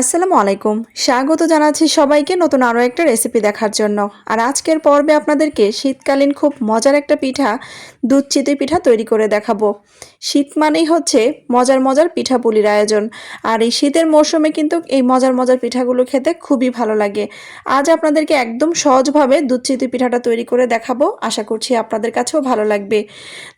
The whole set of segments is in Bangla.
আসসালামু আলাইকুম। স্বাগত জানাচ্ছি সবাইকে নতুন আরও একটা রেসিপি দেখার জন্য। আর আজকের পর্বে আপনাদেরকে শীতকালীন খুব মজার একটা পিঠা, দুধ চিতই পিঠা তৈরি করে দেখাবো। শীত মানেই হচ্ছে মজার মজার পিঠাপুলির আয়োজন। আর এই শীতের মরশুমে কিন্তু এই মজার মজার পিঠাগুলো খেতে খুবই ভালো লাগে। আজ আপনাদেরকে একদম সহজভাবে দুধ চিতই পিঠাটা তৈরি করে দেখাবো। আশা করছি আপনাদের কাছেও ভালো লাগবে।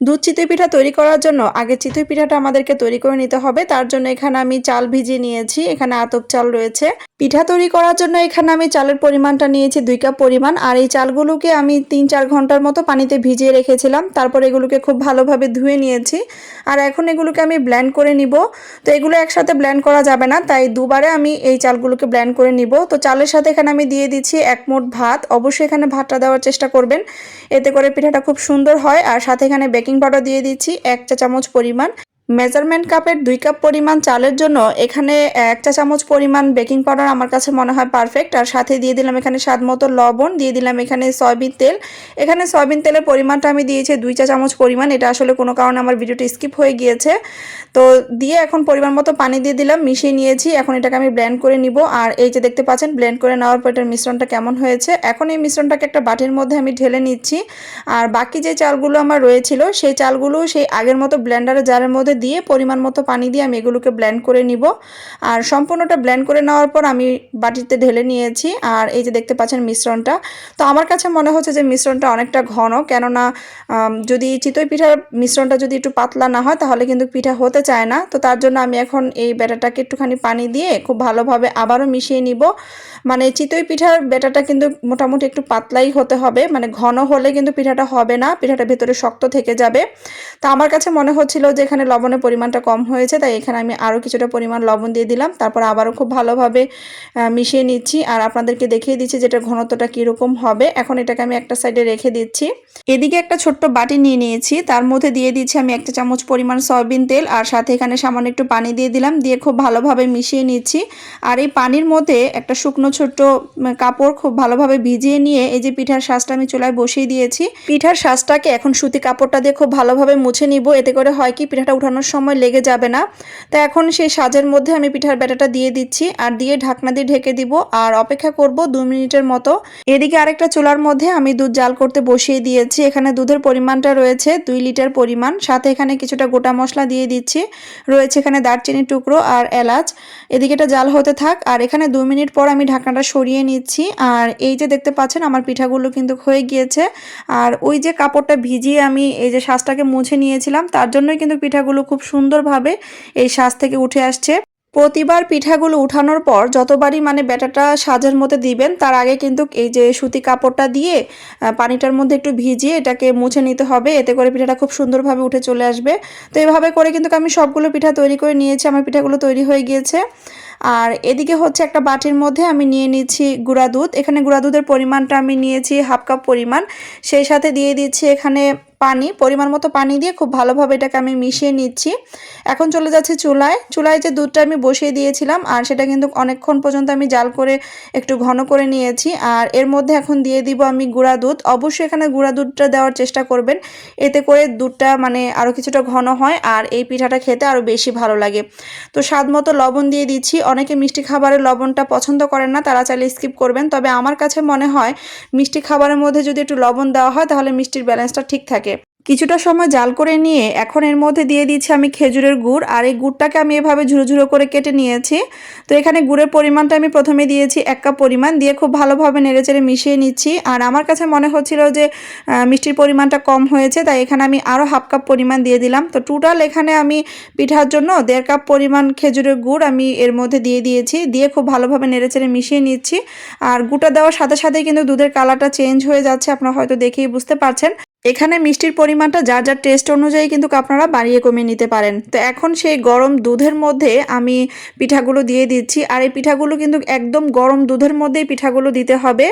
দুধ চিতই পিঠা তৈরি করার জন্য আগে চিতই পিঠাটা আমাদেরকে তৈরি করে নিতে হবে। তার জন্য এখানে আমি চাল ভিজিয়ে নিয়েছি। এখানে আতপ চাল রয়েছে। পিঠা তৈরি করার জন্য এখানে আমি চালের পরিমাণটা নিয়েছি দুই কাপ পরিমাণ। আর এই চালগুলোকে আমি তিন চার ঘণ্টার মতো পানিতে ভিজিয়ে রেখেছিলাম। তারপর এগুলোকে খুব ভালোভাবে ধুয়ে নিয়েছি। আর এখন এগুলোকে আমি ব্ল্যান্ড করে নিব। তো এগুলো একসাথে ব্ল্যান্ড করা যাবে না, তাই দুবারে আমি এই চালগুলোকে ব্ল্যান্ড করে নিব। তো চালের সাথে এখানে আমি দিয়ে দিচ্ছি এক মুঠ ভাত। অবশ্যই এখানে ভাতটা দেওয়ার চেষ্টা করবেন। এতে করে পিঠাটা খুব সুন্দর হয়। আর সাথে এখানে বেকিং পাউডার দিয়ে দিচ্ছি এক চা চামচ পরিমাণ। মেজারমেন্ট কাপের দুই কাপ পরিমাণ চালের জন্য এখানে এক চা চামচ পরিমাণ বেকিং পাউডার আমার কাছে মনে হয় পারফেক্ট আর সাথে দিয়ে দিলাম এখানে স্বাদ মতো লবণ, দিয়ে দিলাম এখানে সয়াবিন তেল। এখানে সয়াবিন তেলের পরিমাণটা আমি দিয়েছি দুই চা চামচ পরিমাণ, এটা আসলে কোনো কারণে আমার ভিডিওটা স্কিপ হয়ে গিয়েছে। তো দিয়ে এখন পরিমাণ মতো পানি দিয়ে দিলাম, মিশিয়ে নিয়েছি, এখন এটাকে আমি ব্লেন্ড করে নিব। আর এই যে দেখতে পাচ্ছেন ব্লেন্ড করে নেওয়ার পর এটার মিশ্রণটা কেমন হয়েছে। এখন এই মিশ্রণটাকে একটা বাটির মধ্যে আমি ঢেলে নিচ্ছি। আর বাকি যে চালগুলো আমার রয়েছিল, সেই চালগুলো সেই আগের মতো ব্লেন্ডারের জারের মধ্যে দিয়ে পরিমাণ মতো পানি দিয়ে আমি এগুলোকে ব্লেন্ড করে নিব। আর সম্পূর্ণটা ব্লেন্ড করে নেওয়ার পর আমি বাটিতে ঢেলে নিয়েছি। আর এই যে দেখতে পাচ্ছেন মিশ্রণটা। তো আমার কাছে মনে হচ্ছে যে মিশ্রণটা অনেকটা ঘন, কেননা যদি চিতই পিঠার মিশ্রণটা যদি একটু পাতলা না হয়, তাহলে কিন্তু পিঠা হতে চায় না। তো তার জন্য আমি এখন এই ব্যাটারটাকে একটুখানি পানি দিয়ে খুব ভালোভাবে আবারও মিশিয়ে নিব। মানে চিতই পিঠার ব্যাটারটা কিন্তু মোটামুটি একটু পাতলাই হতে হবে। মানে ঘন হলে কিন্তু পিঠাটা হবে না, পিঠাটা ভেতরে শক্ত থেকে যাবে। তো আমার কাছে মনে হচ্ছিল যে এখানে লবণের পরিমাণটা কম হয়েছে, তাই এখানে আমি আরও কিছুটা পরিমাণ লবণ দিয়ে দিলাম। তারপর আবারও খুব ভালোভাবে মিশিয়ে নিচ্ছি। আর আপনাদেরকে দেখিয়ে দিচ্ছি যেটা ঘনত্বটা কীরকম হবে। এখন এটাকে আমি একটা সাইডে রেখে দিচ্ছি। এদিকে একটা ছোট্ট বাটি নিয়ে নিয়েছি। তার মধ্যে দিয়ে দিচ্ছি আমি একটা চামচ পরিমাণ সয়াবিন তেল। আর সাথে এখানে সামান্য একটু পানি দিয়ে দিলাম। দিয়ে খুব ভালোভাবে মিশিয়ে নিচ্ছি। আর এই পানির মধ্যে একটা শুকনো ছোট্ট কাপড় খুব ভালোভাবে ভিজিয়ে নিয়ে এই যে পিঠার শ্বাসটা আমি চুলায় বসিয়ে দিয়েছি। পিঠার শ্বাসটাকে এখন সুতি কাপড়টা দিয়ে খুব ভালোভাবে মুছে নিব। এতে করে হয় কি, পিঠাটা উঠানোর সময় লেগে যাবে না। তো এখন সেই সাজের মধ্যে আমি পিঠার ব্যাটাটা দিয়ে দিচ্ছি আর দিয়ে ঢাকনা দিয়ে ঢেকে দিব আর অপেক্ষা করব দু মিনিটের মতো। এদিকে আরেকটা চুলার মধ্যে আমি দুধ জাল করতে বসিয়ে দিয়েছি। এখানে দুধের পরিমাণটা রয়েছে দুই লিটার পরিমাণ। সাথে এখানে কিছুটা গোটা মশলা দিয়ে দিচ্ছি। রয়েছে এখানে দারচিনির টুকরো আর এলাচ। এদিকে এটা জাল হতে থাক আর এখানে দু মিনিট পর আমি ঢাকনাটা সরিয়ে নিচ্ছি। আর এই যে দেখতে পাচ্ছেন আমার পিঠাগুলো কিন্তু হয়ে গিয়েছে। আর ওই যে কাপড়টা ভিজিয়ে আমি এই যে শ্বাসটাকে মুছে নিয়েছিলাম, তার জন্যই কিন্তু পিঠাগুলো খুব সুন্দরভাবে এই শ্বাস থেকে উঠে আসছে। প্রতিবার পিঠাগুলো উঠানোর পর যতবারই মানে ব্যাটাটা সাজের মধ্যে দিবেন, তার আগে কিন্তু এই যে সুতি কাপড়টা দিয়ে পানিটার মধ্যে একটু ভিজিয়ে এটাকে মুছে নিতে হবে। এতে করে পিঠাটা খুব সুন্দরভাবে উঠে চলে আসবে। তো এভাবে করে কিন্তু আমি সবগুলো পিঠা তৈরি করে নিয়েছি। আমার পিঠাগুলো তৈরি হয়ে গিয়েছে। আর এদিকে হচ্ছে একটা বাটির মধ্যে আমি নিয়ে নিচ্ছি গুঁড়া দুধ। এখানে গুঁড়া দুধের পরিমাণটা আমি নিয়েছি হাফ কাপ পরিমাণ। সেই সাথে দিয়ে দিচ্ছি এখানে পানি, পরিমাণ মতো পানি দিয়ে খুব ভালোভাবে এটাকে আমি মিশিয়ে নিচ্ছি। এখন চলে যাচ্ছে চুলায়। চুলায় যে দুধটা আমি বসিয়ে দিয়েছিলাম, আর সেটা কিন্তু অনেকক্ষণ পর্যন্ত আমি জাল করে একটু ঘন করে নিয়েছি। আর এর মধ্যে এখন দিয়ে দিব আমি গুঁড়া দুধ। অবশ্যই এখানে গুঁড়া দুধটা দেওয়ার চেষ্টা করবেন। এতে করে দুধটা মানে আরও কিছুটা ঘন হয়, আর এই পিঠাটা খেতে আরও বেশি ভালো লাগে। তো স্বাদ মতো লবণ দিয়ে দিচ্ছি। অনেকে মিষ্টি খাবারের লবণটা পছন্দ করেন না, তারা চাইলে স্কিপ করবেন। তবে আমার কাছে মনে হয়, মিষ্টি খাবারের মধ্যে যদি একটু লবণ দেওয়া হয়, তাহলে মিষ্টির ব্যালেন্সটা ঠিক থাকে। কিছুটা সময় জাল করে নিয়ে এখন এর মধ্যে দিয়ে দিচ্ছি আমি খেজুরের গুড় আর এই গুড়টাকে আমি এভাবে ঝুরো ঝুরো করে কেটে নিয়েছি। তো এখানে গুড়ের পরিমাণটা আমি প্রথমে দিয়েছি এক কাপ পরিমাণ, দিয়ে খুব ভালোভাবে নেড়েচেড়ে মিশিয়ে নিচ্ছি। আর আমার কাছে মনে হচ্ছিল যে মিষ্টির পরিমাণটা কম হয়েছে, তাই এখানে আমি আরও হাফ কাপ পরিমাণ দিয়ে দিলাম। তো টোটাল এখানে আমি পিঠার জন্য দেড় কাপ পরিমাণ খেজুরের গুড় আমি এর মধ্যে দিয়ে দিয়েছি। দিয়ে খুব ভালোভাবে নেড়েচেড়ে মিশিয়ে নিচ্ছি। আর গুঁটা দেওয়ার সাথে সাথে কিন্তু দুধের কালারটা চেঞ্জ হয়ে যাচ্ছে, আপনারা হয়তো দেখেই বুঝতে পারছেন। এখানে মিষ্টির পরিমাণটা যার যার টেস্ট অনুযায়ী কিন্তু আপনারা বাড়িয়ে কমিয়ে নিতে পারেন। তো এখন সেই গরম দুধের মধ্যে আমি পিঠাগুলো দিয়ে দিচ্ছি। আর এই পিঠাগুলো কিন্তু একদম গরম দুধের মধ্যেই পিঠাগুলো দিতে হবে।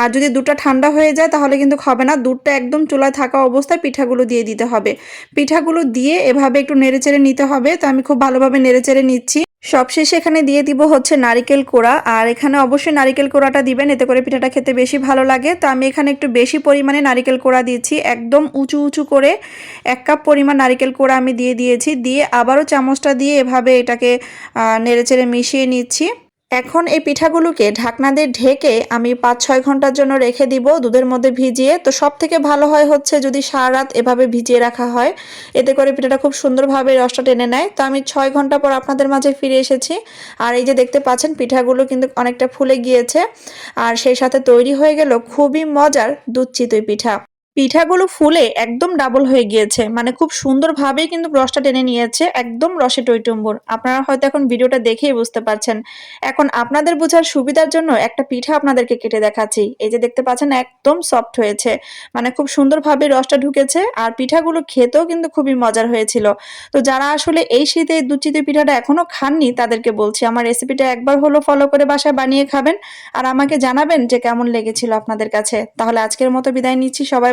আর যদি দুধটা ঠান্ডা হয়ে যায় তাহলে কিন্তু হবে না। দুধটা একদম চুলায় থাকা অবস্থায় পিঠাগুলো দিয়ে দিতে হবে। পিঠাগুলো দিয়ে এভাবে একটু নেড়েচেড়ে নিতে হবে। তো আমি খুব ভালোভাবে নেড়েচেড়ে নিচ্ছি। সবশেষে এখানে দিয়ে দিব হচ্ছে নারিকেল কোড়া। আর এখানে অবশ্যই নারিকেল কোড়াটা দিবেন, এতে করে পিঠাটা খেতে বেশি ভালো লাগে। তো আমি এখানে একটু বেশি পরিমাণে নারিকেল কোড়া দিয়েছি, একদম উঁচু উঁচু করে এক কাপ পরিমাণ নারিকেল কোড়া আমি দিয়ে দিয়েছি। দিয়ে আবারও চামচটা দিয়ে এভাবে এটাকে নেড়ে চেড়ে মিশিয়ে নিচ্ছি। এখন এই পিঠাগুলোকে ঢাকনা দিয়ে ঢেকে আমি পাঁচ, ছয় ঘণ্টার জন্য রেখে দিব, দুধের মধ্যে ভিজিয়ে। তো সব থেকে ভালো হয় হচ্ছে যদি সারা রাত এভাবে ভিজিয়ে রাখা হয়, এতে করে পিঠাটা খুব সুন্দরভাবে রসটা টেনে নেয়। তো আমি ছয় ঘণ্টা পর আপনাদের মাঝে ফিরে এসেছি। আর এই যে দেখতে পাচ্ছেন, পিঠাগুলো কিন্তু অনেকটা ফুলে গিয়েছে। আর সেই সাথে তৈরি হয়ে গেল খুবই মজার দুধ চিতই পিঠা। পিঠাগুলো ফুলে একদম ডাবল হয়ে গিয়েছে। মানে খুব সুন্দরভাবেই কিন্তু রসটা টেনে নিয়েছে, একদম রসে টইটম্বর। আপনারা হয়তো এখন ভিডিওটা দেখেই বুঝতে পারছেন। এখন আপনাদের বোঝার সুবিধার জন্য একটা পিঠা আপনাদেরকে কেটে দেখাচ্ছি। এই যে দেখতে পাচ্ছেন, একদম সফট হয়েছে। মানে খুব সুন্দরভাবে রসটা ঢুকেছে আর পিঠাগুলো খেতেও কিন্তু খুবই মজার হয়েছিল। তো যারা আসলে এই শীতে দুচিতে পিঠাটা এখনও খাননি, তাদেরকে বলছি আমার রেসিপিটা একবার হলো ফলো করে বাসায় বানিয়ে খাবেন। আর আমাকে জানাবেন যে কেমন লেগেছিল আপনাদের কাছে। তাহলে আজকের মতো বিদায় নিচ্ছি। সবাই